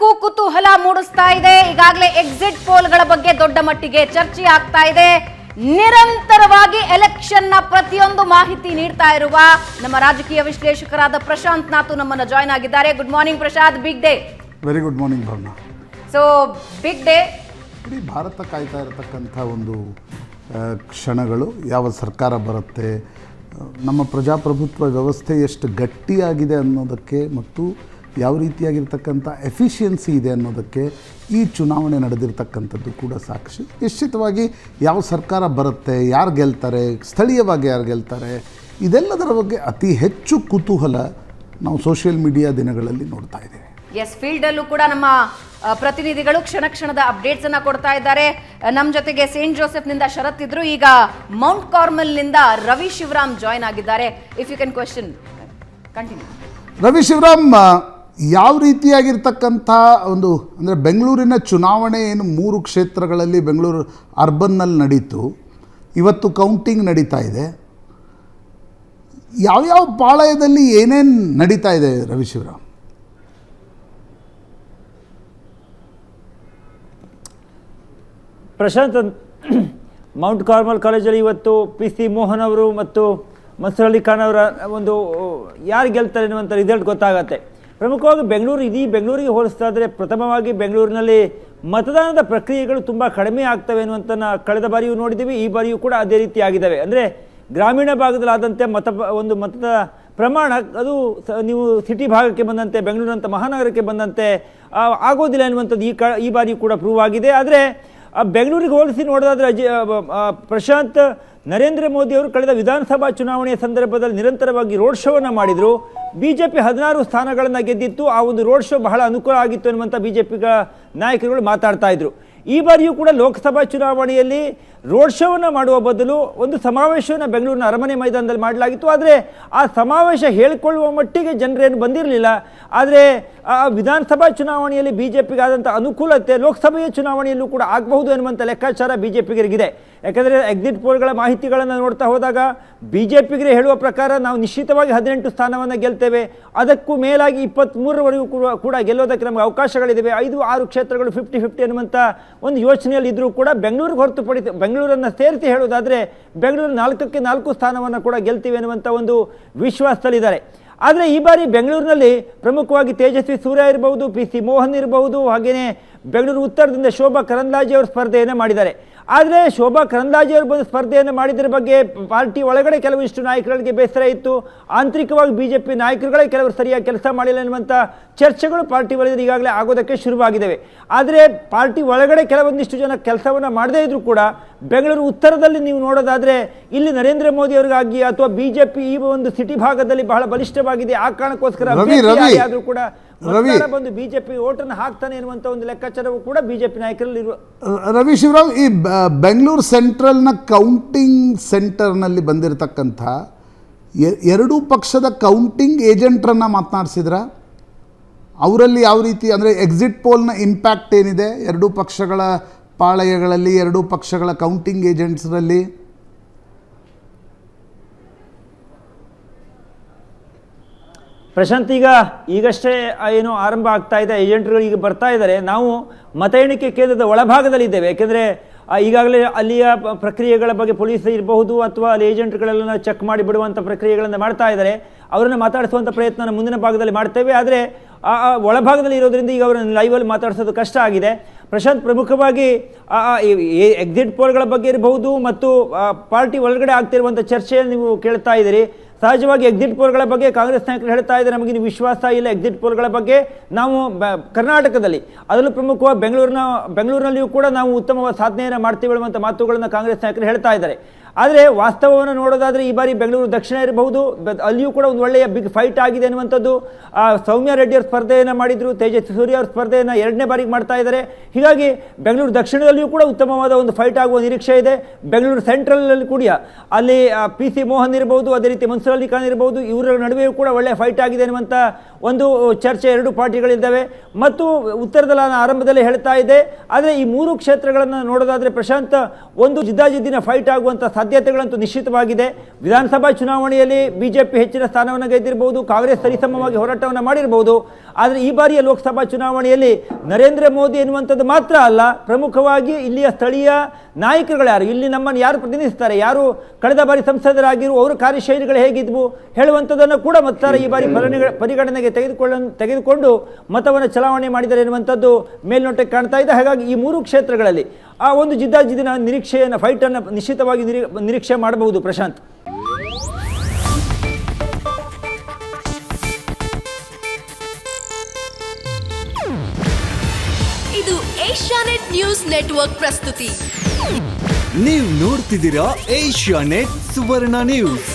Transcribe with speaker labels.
Speaker 1: ಎಲ್ಲದಕ್ಕೂ ಕುತೂಹಲ ಮೂಡಿಸ್ತಾ ಇದೆ. ಈಗಾಗಲೇ ಎಕ್ಸಿಟ್ ಪೋಲ್ಗಳ ಬಗ್ಗೆ ದೊಡ್ಡ ಮಟ್ಟಿಗೆ ಚರ್ಚೆ ಆಗ್ತಾ ಇದೆ. ನಿರಂತರವಾಗಿ ಎಲೆಕ್ಷನ್ನ ಪ್ರತಿಯೊಂದು ಮಾಹಿತಿ ನೀಡ್ತಾ ಇರುವ ನಮ್ಮ ರಾಜಕೀಯ ವಿಶ್ಲೇಷಕರಾದ ಪ್ರಶಾಂತ್ ನಾಥು ನಮ್ಮನ್ನು ಜಾಯ್ನ್ ಆಗಿದ್ದಾರೆ. Good morning Prashanth. Big day
Speaker 2: very good morning Bharna
Speaker 1: so big day
Speaker 2: ಇಡೀ ಭಾರತ ಕಾಯ್ತಾ ಇರತಕ್ಕಂಥ ಒಂದು ಕ್ಷಣಗಳು ಯಾವ ಸರ್ಕಾರ ಬರುತ್ತೆ ನಮ್ಮ ಪ್ರಜಾಪ್ರಭುತ್ವ ವ್ಯವಸ್ಥೆ ಎಷ್ಟು ಗಟ್ಟಿಯಾಗಿದೆ ಅನ್ನೋದಕ್ಕೆ ಮತ್ತು ಯಾವ ರೀತಿಯಾಗಿರ್ತಕ್ಕಂಥ ಎಫಿಷಿಯನ್ಸಿ ಇದೆ ಅನ್ನೋದಕ್ಕೆ ಈ ಚುನಾವಣೆ ನಡೆದಿರ್ತಕ್ಕಂಥದ್ದು ಕೂಡ ಸಾಕ್ಷಿ. ನಿಶ್ಚಿತವಾಗಿ ಯಾವ ಸರ್ಕಾರ ಬರುತ್ತೆ ಯಾರು ಗೆಲ್ತಾರೆ ಸ್ಥಳೀಯವಾಗಿ ಯಾರು ಗೆಲ್ತಾರೆ ಇದೆಲ್ಲದರ ಬಗ್ಗೆ ಅತಿ ಹೆಚ್ಚು ಕುತೂಹಲ ನಾವು ಸೋಷಿಯಲ್ ಮೀಡಿಯಾ ದಿನಗಳಲ್ಲಿ ನೋಡ್ತಾ ಇದ್ದೇವೆ.
Speaker 1: ಎಸ್ ಫೀಲ್ಡಲ್ಲೂ ಕೂಡ ನಮ್ಮ ಪ್ರತಿನಿಧಿಗಳು ಕ್ಷಣ ಕ್ಷಣದ ಅಪ್ಡೇಟ್ಸ್ ಅನ್ನ ಕೊಡ್ತಾ ಇದ್ದಾರೆ. ನಮ್ಮ ಜೊತೆಗೆ ಸೇಂಟ್ ಜೋಸೆಫ್ನಿಂದ ಶರತ್ ಇದ್ರು. ಈಗ ಮೌಂಟ್ ಕಾರ್ಮಲ್ನಿಂದ ರವಿ ಶಿವರಾಮ್ ಜಾಯ್ನ್ ಆಗಿದ್ದಾರೆ. If you can question continue
Speaker 2: Ravi Shivaram ಯಾವ ರೀತಿಯಾಗಿರ್ತಕ್ಕಂಥ ಒಂದು, ಅಂದರೆ ಬೆಂಗಳೂರಿನ ಚುನಾವಣೆ ಏನು ಮೂರು ಕ್ಷೇತ್ರಗಳಲ್ಲಿ ಬೆಂಗಳೂರು ಅರ್ಬನ್ನಲ್ಲಿ ನಡೀತು, ಇವತ್ತು ಕೌಂಟಿಂಗ್ ನಡೀತಾ ಇದೆ. ಯಾವ್ಯಾವ ಪಾಳಯದಲ್ಲಿ ಏನೇನು ನಡೀತಾ ಇದೆ ರವಿಶಿವರಾಮ್
Speaker 3: ಪ್ರಶಾಂತ್, ಮೌಂಟ್ ಕಾರ್ಮಲ್ ಕಾಲೇಜಲ್ಲಿ ಇವತ್ತು ಪಿ ಸಿ ಮೋಹನ್ ಅವರು ಮತ್ತು ಮನ್ಸೂರ್ ಅಲಿ ಖಾನ್ ಅವರ ಒಂದು, ಯಾರು ಗೆಲ್ತಾರೆ ಅನ್ನುವಂಥ ರಿಸಲ್ಟ್ ಗೊತ್ತಾಗತ್ತೆ. ಪ್ರಮುಖವಾಗಿ ಬೆಂಗಳೂರು ಇದೀ ಬೆಂಗಳೂರಿಗೆ ಹೋಲಿಸ್ತಾ ಇದ್ರೆ ಪ್ರಥಮವಾಗಿ ಬೆಂಗಳೂರಿನಲ್ಲಿ ಮತದಾನದ ಪ್ರಕ್ರಿಯೆಗಳು ತುಂಬ ಕಡಿಮೆ ಆಗ್ತವೆ ಅನ್ನುವಂಥ ಕಳೆದ ಬಾರಿಯೂ ನೋಡಿದ್ದೀವಿ, ಈ ಬಾರಿಯೂ ಕೂಡ ಅದೇ ರೀತಿ ಆಗಿದ್ದಾವೆ. ಅಂದರೆ ಗ್ರಾಮೀಣ ಭಾಗದಲ್ಲಾದಂತೆ ಮತ ಒಂದು ಮತದ ಪ್ರಮಾಣ, ಅದು ನೀವು ಸಿಟಿ ಭಾಗಕ್ಕೆ ಬಂದಂತೆ ಬೆಂಗಳೂರಿನಂಥ ಮಹಾನಗರಕ್ಕೆ ಬಂದಂತೆ ಆಗೋದಿಲ್ಲ ಅನ್ನುವಂಥದ್ದು ಈ ಕ ಈ ಬಾರಿಯೂ ಕೂಡ ಪ್ರೂವ್ ಆಗಿದೆ. ಆದರೆ ಆ, ಬೆಂಗಳೂರಿಗೆ ಹೋಲಿಸಿ ನೋಡೋದಾದ್ರೆ ಆ, ಪ್ರಶಾಂತ್ ನರೇಂದ್ರ ಮೋದಿ ಅವರು ಕಳೆದ ವಿಧಾನಸಭಾ ಚುನಾವಣೆಯ ಸಂದರ್ಭದಲ್ಲಿ ನಿರಂತರವಾಗಿ ರೋಡ್ ಶೋವನ್ನು ಮಾಡಿದರು. ಬಿ ಜೆ ಪಿ ಹದಿನಾರು ಸ್ಥಾನಗಳನ್ನು ಗೆದ್ದಿತ್ತು. ಆ ಒಂದು ರೋಡ್ ಶೋ ಬಹಳ ಅನುಕೂಲ ಆಗಿತ್ತು ಅನ್ನುವಂಥ ಬಿ ಜೆ ಪಿಗಳ ನಾಯಕರುಗಳು ಮಾತಾಡ್ತಾ ಇದ್ರು. ಈ ಬಾರಿಯೂ ಕೂಡ ಲೋಕಸಭಾ ಚುನಾವಣೆಯಲ್ಲಿ ರೋಡ್ ಶೋವನ್ನು ಮಾಡುವ ಬದಲು ಒಂದು ಸಮಾವೇಶವನ್ನು ಬೆಂಗಳೂರಿನ ಅರಮನೆ ಮೈದಾನದಲ್ಲಿ ಮಾಡಲಾಗಿತ್ತು. ಆದರೆ ಆ ಸಮಾವೇಶ ಹೇಳಿಕೊಳ್ಳುವ ಮಟ್ಟಿಗೆ ಜನರೇನು ಬಂದಿರಲಿಲ್ಲ. ಆದರೆ ಆ ವಿಧಾನಸಭಾ ಚುನಾವಣೆಯಲ್ಲಿ ಬಿ ಜೆ ಪಿಗಾದಂಥ ಅನುಕೂಲತೆ ಲೋಕಸಭೆಯ ಚುನಾವಣೆಯಲ್ಲೂ ಕೂಡ ಆಗಬಹುದು ಎನ್ನುವಂಥ ಲೆಕ್ಕಾಚಾರ ಬಿ ಜೆ ಪಿಗರಿಗಿದೆ ಯಾಕಂದರೆ ಎಕ್ಸಿಟ್ ಪೋಲ್ಗಳ ಮಾಹಿತಿಗಳನ್ನು ನೋಡ್ತಾ ಹೋದಾಗ ಬಿ ಜೆ ಪಿಗರೇ ಹೇಳುವ ಪ್ರಕಾರ ನಾವು ನಿಶ್ಚಿತವಾಗಿ ಹದಿನೆಂಟು ಸ್ಥಾನವನ್ನು ಗೆಲ್ತೇವೆ. ಅದಕ್ಕೂ ಮೇಲಾಗಿ ಇಪ್ಪತ್ತ್ಮೂರವರೆಗೂ ಕೂಡ ಕೂಡ ಗೆಲ್ಲೋದಕ್ಕೆ ನಮಗೆ ಅವಕಾಶಗಳಿದ್ದಾವೆ ಐದು, ಆರು ಕ್ಷೇತ್ರಗಳು ಫಿಫ್ಟಿ ಫಿಫ್ಟಿ ಎನ್ನುವಂಥ ಒಂದು ಯೋಚನೆಯಲ್ಲಿ ಇದ್ದರೂ ಕೂಡ ಬೆಂಗಳೂರಿಗೆ ಹೊರತುಪಡಿಸಿ, ಬೆಂಗಳೂರನ್ನು ಸೇರಿಸಿ ಹೇಳೋದಾದರೆ ಬೆಂಗಳೂರು ನಾಲ್ಕಕ್ಕೆ ನಾಲ್ಕು ಸ್ಥಾನವನ್ನು ಕೂಡ ಗೆಲ್ತೀವಿ ಎನ್ನುವಂಥ ಒಂದು ವಿಶ್ವಾಸದಲ್ಲಿದ್ದಾರೆ. ಆದರೆ ಈ ಬಾರಿ ಬೆಂಗಳೂರಿನಲ್ಲಿ ಪ್ರಮುಖವಾಗಿ ತೇಜಸ್ವಿ ಸೂರ್ಯ ಇರಬಹುದು ಪಿ ಸಿ ಮೋಹನ್ ಇರಬಹುದು ಹಾಗೆಯೇ ಬೆಂಗಳೂರು ಉತ್ತರದಿಂದ ಶೋಭಾ ಕರಂದ್ಲಾಜೆ ಅವರು ಸ್ಪರ್ಧೆಯನ್ನು ಮಾಡಿದ್ದಾರೆ. ಆದರೆ ಶೋಭಾ ಕರಂದ್ಲಾಜೆ ಅವರು ಬಂದು ಸ್ಪರ್ಧೆಯನ್ನು ಮಾಡಿದ್ರ ಬಗ್ಗೆ ಪಾರ್ಟಿ ಒಳಗಡೆ ಕೆಲವಿಷ್ಟು ನಾಯಕರುಗಳಿಗೆ ಬೇಸರ ಇತ್ತು. ಆಂತರಿಕವಾಗಿ ಬಿ ಜೆ ಪಿ ನಾಯಕರುಗಳೇ ಕೆಲವರು ಸರಿಯಾಗಿ ಕೆಲಸ ಮಾಡಿಲ್ಲ ಎನ್ನುವಂಥ ಚರ್ಚೆಗಳು ಪಾರ್ಟಿ ವಲಯದಲ್ಲಿ ಈಗಾಗಲೇ ಆಗೋದಕ್ಕೆ ಶುರುವಾಗಿದ್ದಾವೆ ಆದರೆ ಪಾರ್ಟಿ ಒಳಗಡೆ ಕೆಲವೊಂದಿಷ್ಟು ಜನ ಕೆಲಸವನ್ನು ಮಾಡದೇ ಇದ್ದರೂ ಕೂಡ ಬೆಂಗಳೂರು ಉತ್ತರದಲ್ಲಿ ನೀವು ನೋಡೋದಾದರೆ ಇಲ್ಲಿ ನರೇಂದ್ರ ಮೋದಿ ಅವರಿಗಾಗಿ ಅಥವಾ ಬಿ ಜೆ ಪಿ ಈ ಒಂದು ಸಿಟಿ ಭಾಗದಲ್ಲಿ ಬಹಳ ಬಲಿಷ್ಠವಾಗಿದೆ. ಆ ಕಾರಣಕ್ಕೋಸ್ಕರ. ಯಾರೇ ಕೂಡ
Speaker 2: ರವಿ.
Speaker 3: ಬಂದು ಬಿಜೆಪಿ ಓಟನ್ನು ಹಾಕ್ತಾನೆ ಇರುವಂತ ಒಂದು ಲೆಕ್ಕಾಚಾರವು ಕೂಡ ಬಿಜೆಪಿ ನಾಯಕರಲ್ಲಿ ಇರುವ
Speaker 2: ರವಿ ಶಿವರಾವ್ ಈ ಬೆಂಗಳೂರು ಸೆಂಟ್ರಲ್ನ ಕೌಂಟಿಂಗ್ ಸೆಂಟರ್ನಲ್ಲಿ ಬಂದಿರತಕ್ಕಂಥ ಎರಡೂ ಪಕ್ಷದ ಕೌಂಟಿಂಗ್ ಏಜೆಂಟ್ರನ್ನ ಮಾತನಾಡಿಸಿದ್ರ ಅವರಲ್ಲಿ ಯಾವ ರೀತಿ ಅಂದರೆ ಎಕ್ಸಿಟ್ ಪೋಲ್ನ ಇಂಪ್ಯಾಕ್ಟ್ ಏನಿದೆ ಎರಡೂ ಪಕ್ಷಗಳ ಪಾಳಯಗಳಲ್ಲಿ ಎರಡೂ ಪಕ್ಷಗಳ ಕೌಂಟಿಂಗ್ ಏಜೆಂಟ್ಸ್ರಲ್ಲಿ
Speaker 3: ಪ್ರಶಾಂತ್, ಈಗ ಈಗಷ್ಟೇ ಏನು ಆರಂಭ ಆಗ್ತಾ ಇದೆ ಏಜೆಂಟ್ಗಳು ಈಗ ಬರ್ತಾ ಇದ್ದಾರೆ. ನಾವು ಮತ ಎಣಿಕೆ ಕೇಂದ್ರದ ಒಳಭಾಗದಲ್ಲಿ ಇದ್ದೇವೆ. ಯಾಕೆಂದರೆ ಈಗಾಗಲೇ ಅಲ್ಲಿಯ ಪ್ರಕ್ರಿಯೆಗಳ ಬಗ್ಗೆ ಪೊಲೀಸ್ ಇರಬಹುದು ಅಥವಾ ಅಲ್ಲಿ ಏಜೆಂಟ್ಗಳೆಲ್ಲ ಚೆಕ್ ಮಾಡಿ ಬಿಡುವಂಥ ಪ್ರಕ್ರಿಯೆಗಳನ್ನು ಮಾಡ್ತಾ ಇದ್ದಾರೆ. ಅವರನ್ನು ಮಾತಾಡಿಸುವಂಥ ಪ್ರಯತ್ನ ಮುಂದಿನ ಭಾಗದಲ್ಲಿ ಮಾಡ್ತೇವೆ. ಆದರೆ, ಆ ಒಳಭಾಗದಲ್ಲಿ ಇರೋದ್ರಿಂದ ಈಗ ಅವರನ್ನು ಲೈವಲ್ಲಿ ಮಾತಾಡಿಸೋದು ಕಷ್ಟ ಆಗಿದೆ. ಪ್ರಶಾಂತ್, ಪ್ರಮುಖವಾಗಿ ಎಕ್ಸಿಟ್ ಪೋಲ್ಗಳ ಬಗ್ಗೆ ಇರಬಹುದು ಮತ್ತು ಪಾರ್ಟಿ ಒಳಗಡೆ ಆಗ್ತಿರುವಂಥ ಚರ್ಚೆಯನ್ನು ನೀವು ಕೇಳ್ತಾ ಇದ್ದೀರಿ. ಸಹಜವಾಗಿ ಎಕ್ಸಿಟ್ ಪೋಲ್ಗಳ ಬಗ್ಗೆ ಕಾಂಗ್ರೆಸ್ ನಾಯಕರು ಹೇಳ್ತಾ ಇದ್ದಾರೆ. ನಮಗೆ ಇನ್ನು ವಿಶ್ವಾಸ ಇಲ್ಲ ಎಕ್ಸಿಟ್ ಪೋಲ್ಗಳ ಬಗ್ಗೆ. ನಾವು ಕರ್ನಾಟಕದಲ್ಲಿ ಅದರಲ್ಲೂ ಪ್ರಮುಖವಾಗಿ ಬೆಂಗಳೂರಿನ, ಬೆಂಗಳೂರಿನಲ್ಲಿಯೂ ಕೂಡ ನಾವು ಉತ್ತಮವಾದ ಸಾಧನೆಯನ್ನು ಮಾಡ್ತೀವಿ ಅಂತ ಮಾತುಗಳನ್ನು ಕಾಂಗ್ರೆಸ್ ನಾಯಕರು ಹೇಳ್ತಾ ಇದ್ದಾರೆ. ಆದರೆ ವಾಸ್ತವವನ್ನು ನೋಡೋದಾದರೆ ಈ ಬಾರಿ ಬೆಂಗಳೂರು ದಕ್ಷಿಣ ಇರಬಹುದು. ಅಲ್ಲಿಯೂ ಕೂಡ ಒಂದು ಒಳ್ಳೆಯ ಬಿಗ್ ಫೈಟ್ ಆಗಿದೆ ಅನ್ನುವಂಥದ್ದು. ಸೌಮ್ಯ ರೆಡ್ಡಿಯವರು ಸ್ಪರ್ಧೆಯನ್ನು ಮಾಡಿದರು ತೇಜಸ್ವಿ ಸೂರ್ಯ ಅವರ ಸ್ಪರ್ಧೆಯನ್ನು ಎರಡನೇ ಬಾರಿಗೆ ಮಾಡ್ತಾ ಇದ್ದಾರೆ ಹೀಗಾಗಿ ಬೆಂಗಳೂರು ದಕ್ಷಿಣದಲ್ಲಿಯೂ ಕೂಡ ಉತ್ತಮವಾದ ಒಂದು ಫೈಟ್ ಆಗುವ ನಿರೀಕ್ಷೆ ಇದೆ. ಬೆಂಗಳೂರು ಸೆಂಟ್ರಲ್ನಲ್ಲಿ ಕೂಡ. ಅಲ್ಲಿ ಪಿ ಸಿ ಮೋಹನ್ ಇರಬಹುದು, ಅದೇ ರೀತಿ ಮನ್ಸೂರ್ ಅಲಿ ಖಾನ್ ಇರಬಹುದು, ಇವರ ನಡುವೆಯೂ ಕೂಡ ಒಳ್ಳೆಯ ಫೈಟ್ ಆಗಿದೆ ಅನ್ನುವಂಥ ಒಂದು ಚರ್ಚೆ ಎರಡು ಪಾರ್ಟಿಗಳಿದ್ದಾವೆ. ಮತ್ತು ಉತ್ತರದಲ್ಲಿ ನಾನು ಆರಂಭದಲ್ಲಿ ಹೇಳ್ತಾ ಇದ್ದೆ, ಆದರೆ ಈ ಮೂರು ಕ್ಷೇತ್ರಗಳನ್ನು ನೋಡೋದಾದರೆ ಪ್ರಶಾಂತ್ ಒಂದು ಜಿದ್ದಾಜಿದ್ದಿನ ಫೈಟ್ ಆಗುವಂಥ ಸಾಧ್ಯತೆ ಸಾಧ್ಯತೆಗಳಂತೂ ನಿಶ್ಚಿತವಾಗಿದೆ. ವಿಧಾನಸಭಾ ಚುನಾವಣೆಯಲ್ಲಿ ಬಿಜೆಪಿ ಹೆಚ್ಚಿನ ಸ್ಥಾನವನ್ನು ಗೆದ್ದಿರಬಹುದು ಕಾಂಗ್ರೆಸ್ ಸರಿಸಮವಾಗಿ ಹೋರಾಟವನ್ನು ಮಾಡಿರಬಹುದು ಆದರೆ ಈ ಬಾರಿಯ ಲೋಕಸಭಾ ಚುನಾವಣೆಯಲ್ಲಿ ನರೇಂದ್ರ ಮೋದಿ ಎನ್ನುವಂಥದ್ದು ಮಾತ್ರ ಅಲ್ಲ, ಪ್ರಮುಖವಾಗಿ ಇಲ್ಲಿಯ ಸ್ಥಳೀಯ ನಾಯಕರುಗಳು ಯಾರು? ಇಲ್ಲಿ ನಮ್ಮನ್ನು ಯಾರು ಪ್ರತಿನಿಧಿಸ್ತಾರೆ? ಯಾರು ಕಳೆದ ಬಾರಿ ಸಂಸದರಾಗಿರುವ ಅವರ ಕಾರ್ಯಶೈಲಿಗಳು ಹೇಗಿದ್ವು? ಹೇಳುವಂಥದ್ದನ್ನು ಕೂಡ ಮತ್ತಾರ ಈ ಬಾರಿ ಪರಿಗಣನೆಗೆ ತೆಗೆದುಕೊಳ್ಳ, ತೆಗೆದುಕೊಂಡು ಮತವನ್ನು ಚಲಾವಣೆ ಮಾಡಿದ್ದಾರೆ ಎನ್ನುವಂಥದ್ದು ಮೇಲ್ನೋಟಕ್ಕೆ ಕಾಣ್ತಾ ಇದೆ. ಹಾಗಾಗಿ ಈ ಮೂರು ಕ್ಷೇತ್ರಗಳಲ್ಲಿ ಆ ಒಂದು ಜಿದ್ದಾಜಿದ್ದಿನ ನಿರೀಕ್ಷೆಯನ್ನು ಫೈಟನ್ನು ನಿಶ್ಚಿತವಾಗಿ ನಿರೀ ನಿರೀಕ್ಷೆ ಮಾಡಬಹುದು ಪ್ರಶಾಂತ್.
Speaker 4: ಇದು ಏಷ್ಯಾನೆಟ್ ನ್ಯೂಸ್ ನೆಟ್ವರ್ಕ್ ಪ್ರಸ್ತುತಿ.
Speaker 5: ನೀವು ನೋಡ್ತಿದ್ದೀರಾ ಏಷ್ಯಾ ನೆಟ್ ಸುವರ್ಣ ನ್ಯೂಸ್.